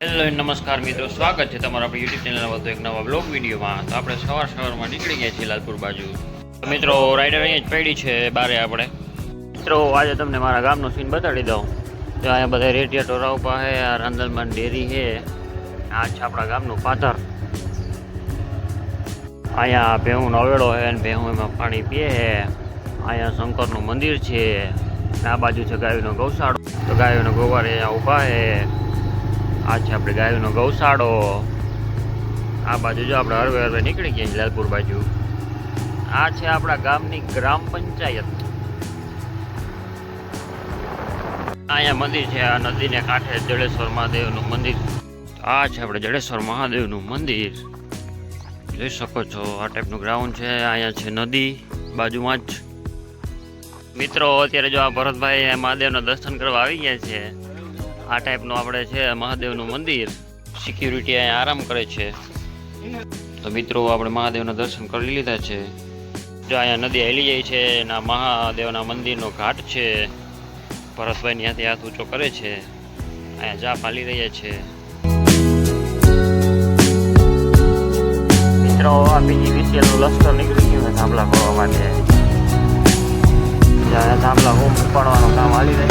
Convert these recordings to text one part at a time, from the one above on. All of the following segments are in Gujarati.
હેલો નમસ્કાર મિત્રો, સ્વાગત છે તમારા આપણી યુટ્યુબ ચેનલના વધુ એક નવા બ્લોગ વિડીયોમાં. તો આપણે સવાર સવારમાં નીકળી ગયા છીએ લાલપુર બાજુ. મિત્રો રાઈડર અહીંયા જ પડી છે બારે આપણે. મિત્રો, આજે તમને મારા ગામનો સીન બતાડી દઉં. તો અહીંયા બધા રેટિયા ટોરા ઊભા છે, આ રંદલમાન ડેરી છે, આ છે આપણા ગામનું પાથર અહીંયા ભેહું નવેડો છે અને ભેહું એમાં પાણી પીએ છે. અહીંયા શંકરનું મંદિર છે. આ બાજુ છે ગાયોનો ગૌશાળો. તો ગાયોનો ગોવાર અહીંયા ઊભા છે. આ છે આપણે ગાયોનો ગૌશાળો. આ બાજુ જો આપણે હરવે હરવે નીકળી ગયા લાલપુર બાજુ. આ છે આપણા ગામની ગ્રામ પંચાયત. અહીંયા મંદિર છે, આ નદીને કાંઠે જડેશ્વર મહાદેવનું મંદિર. આ છે આપણે જડેશ્વર મહાદેવનું મંદિર. જોઈ શકો છો, આ ટાઈપનું ગ્રાઉન્ડ છે, અહીંયા છે નદી, બાજુમાં જ. મિત્રો, અત્યારે જો આ ભરતભાઈ મહાદેવના દર્શન કરવા આવી ગયા છે આ ટાઈપનું આપણે છે મહાદેવનું મંદિર. સિક્યુરિટી અહીંયા આરામ કરે છે. તો મિત્રો, આપણે મહાદેવના દર્શન કરી લીધા છે. જો અહીંયા નદી હેલી જાય છે એના મહાદેવના મંદિરનો ઘાટ છે. ભરતભાઈ ત્યાંથી હાથ ઊંચો કરે છે. અહીંયા જા પાલી રહ્યા છે. મિત્રો, આ બીજી વિશેનું લશ્કર નીકળી ગયું થાંભલા કરવા માટે. જ્યાં થાંભલા હોમ ઉપાડવાનું કામ હાલી રહ્યું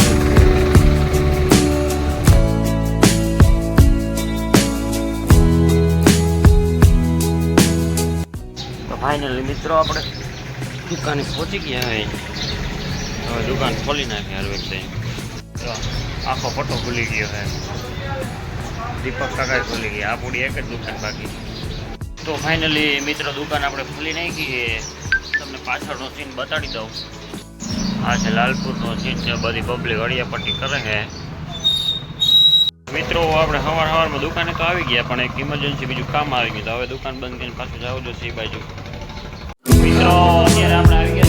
ફાઇનલી મિત્રો, આપણે દુકાને પહોંચી ગયા હવે. હવે દુકાન ખોલી નાખી હરવેક તો આખો પટ્ટો ખુલી ગયો હે દીપક કાકા ખુલી ગયા. આ પૂરી એક જ દુકાન બાકી તો ફાઇનલી મિત્રો, દુકાન આપણે ખોલી નાખી તમને પાછળનો સીન બતાડી દઉં. આ છે લાલપુરનો સીન છે. બધી પબ્લિક અડિયાપટ્ટી કરે છે. મિત્રો, આપણે સવાર સવારમાં દુકાને તો આવી ગયા, પણ એક ઇમરજન્સી બીજું કામ આવી ગયું. તો હવે દુકાન બંધ કરીને પાછું જવું જોઈએ. એ બાજુ મિત્રો અત્યારે આપણે આવી ગયા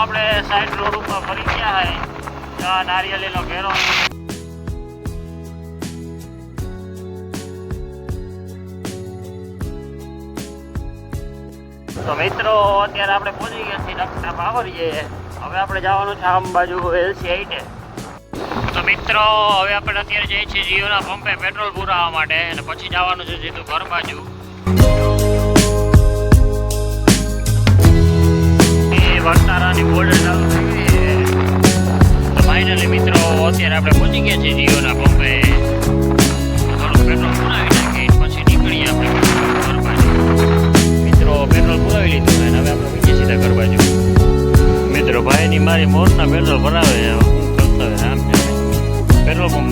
આપણે સાઈડ રોડ ઉપર ફરી ગયા હે. નારિયેલીનો ઘેરો. તો મિત્રો, અત્યારે આપણે પહોંચી ગયા છીએ ડોક્ટર પાવરીએ હવે આપણે જવાનું છે આમ બાજુ એલસી આઈટે તો મિત્રો, હવે આપણે અત્યારે જઈએ છીએ જીઓના પંપે પેટ્રોલ પુરાવવા માટે અને પછી જવાનું છે સીધું ઘર બાજુ. ગયા છીએ જીઓના પંપે થોડું પેટ્રોલ પુરાવી નાખી, પછી નીકળીએ આપણે ઘર મિત્રો, પેટ્રોલ પુરાવી લીધું અને સીધા ઘર બાજુ મિત્રો, ભાઈની મારી મોરના પેટ્રોલ ભરાવે. હું કરતો આમ પેટ્રોલ પંપ